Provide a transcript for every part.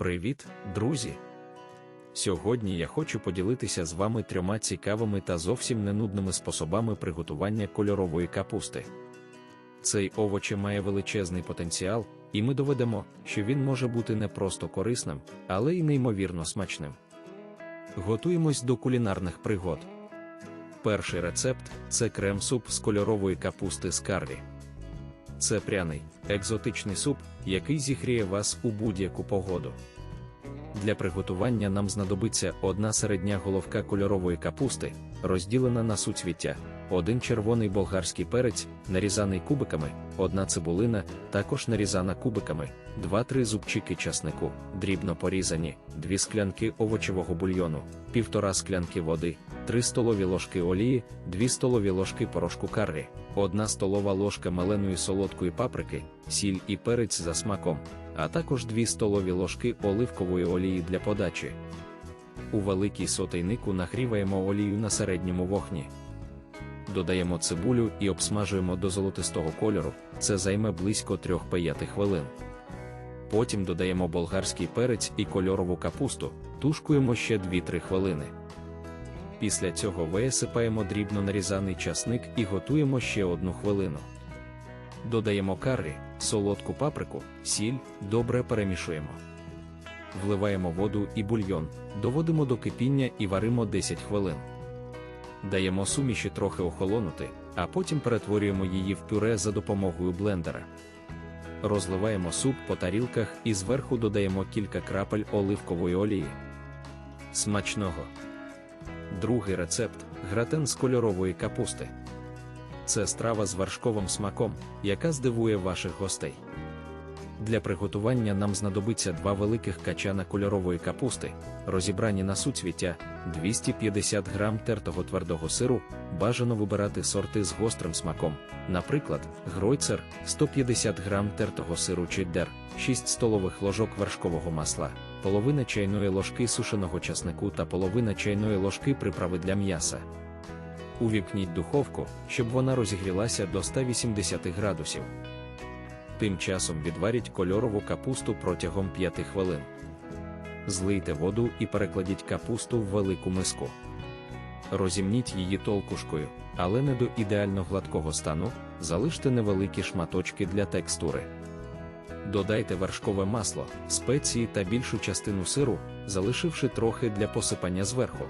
Привіт, друзі! Сьогодні я хочу поділитися з вами трьома цікавими та зовсім ненудними способами приготування кольорової капусти. Цей овоч має величезний потенціал, і ми доведемо, що він може бути не просто корисним, але й неймовірно смачним. Готуємось до кулінарних пригод. Перший рецепт це крем-суп з кольорової капусти з карлі. Це пряний, екзотичний суп, який зігріє вас у будь-яку погоду. Для приготування нам знадобиться одна середня головка кольорової капусти, розділена на суцвіття, один червоний болгарський перець, нарізаний кубиками, одна цибулина, також нарізана кубиками, 2-3 зубчики часнику, дрібно порізані, 2 склянки овочевого бульйону, півтора склянки води, 3 столові ложки олії, 2 столові ложки порошку каррі, 1 столова ложка меленої солодкої паприки, сіль і перець за смаком, а також 2 столові ложки оливкової олії для подачі. У великій сотейнику нагріваємо олію на середньому вогні. Додаємо цибулю і обсмажуємо до золотистого кольору, це займе близько 3-5 хвилин. Потім додаємо болгарський перець і кольорову капусту, тушкуємо ще 2-3 хвилини. Після цього висипаємо дрібно нарізаний часник і готуємо ще одну хвилину. Додаємо каррі, солодку паприку, сіль, добре перемішуємо. Вливаємо воду і бульйон, доводимо до кипіння і варимо 10 хвилин. Даємо суміші трохи охолонути, а потім перетворюємо її в пюре за допомогою блендера. Розливаємо суп по тарілках і зверху додаємо кілька крапель оливкової олії. Смачного! Другий рецепт гратен з кольорової капусти. Це страва з вершковим смаком, яка здивує ваших гостей. Для приготування нам знадобиться два великих качана кольорової капусти, розібрані на суцвіття, 250 г тертого твердого сиру, бажано вибирати сорти з гострим смаком, наприклад, гройцер, 150 г тертого сиру чеддер, 6 столових ложок вершкового масла, половина чайної ложки сушеного часнику та половина чайної ложки приправи для м'яса. Увімкніть духовку, щоб вона розігрілася до 180 градусів. Тим часом відваріть кольорову капусту протягом 5 хвилин. Злийте воду і перекладіть капусту в велику миску. Розімніть її толкушкою, але не до ідеально гладкого стану, залиште невеликі шматочки для текстури. Додайте вершкове масло, спеції та більшу частину сиру, залишивши трохи для посипання зверху.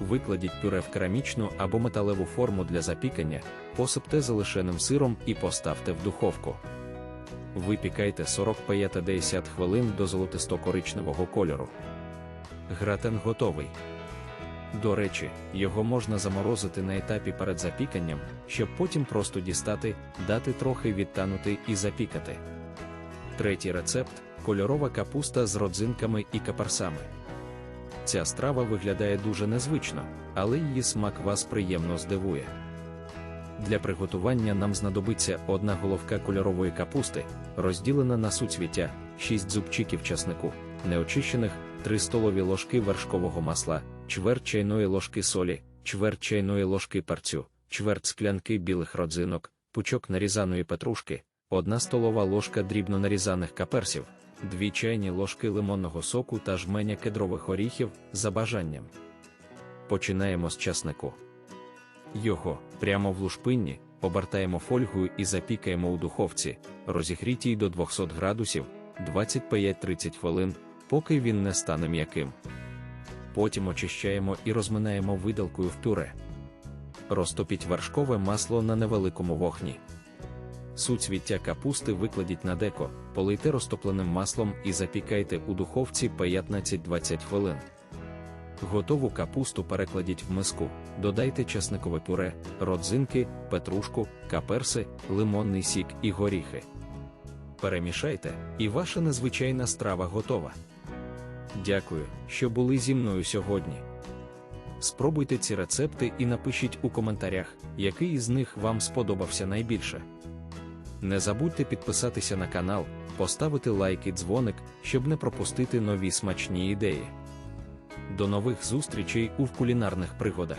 Викладіть пюре в керамічну або металеву форму для запікання, посипте залишеним сиром і поставте в духовку. Випікайте 45-50 хвилин до золотисто-коричневого кольору. Гратен готовий. До речі, його можна заморозити на етапі перед запіканням, щоб потім просто дістати, дати трохи відтанути і запікати. Третій рецепт кольорова капуста з родзинками і каперсами. Ця страва виглядає дуже незвично, але її смак вас приємно здивує. Для приготування нам знадобиться одна головка кольорової капусти, розділена на суцвіття, 6 зубчиків часнику, неочищених, 3 столові ложки вершкового масла, чверть чайної ложки солі, чверть чайної ложки перцю, чверть склянки білих родзинок, пучок нарізаної петрушки, 1 столова ложка дрібно нарізаних каперсів, 2 чайні ложки лимонного соку та жменя кедрових оріхів за бажанням. Починаємо з часнику. Його прямо в лушпинні обертаємо фольгою і запікаємо у духовці, розігрітій до 200 градусів 25-30 хвилин, поки він не стане м'яким. Потім очищаємо і розминаємо видалкою в пюре. Розтопіть вершкове масло на невеликому вогні. Суцвіття капусти викладіть на деко, полийте розтопленим маслом і запікайте у духовці 15-20 хвилин. Готову капусту перекладіть в миску, додайте часникове пюре, родзинки, петрушку, каперси, лимонний сік і горіхи. Перемішайте, і ваша незвичайна страва готова. Дякую, що були зі мною сьогодні. Спробуйте ці рецепти і напишіть у коментарях, який із них вам сподобався найбільше. Не забудьте підписатися на канал, поставити лайк і дзвоник, щоб не пропустити нові смачні ідеї. До нових зустрічей у кулінарних пригодах.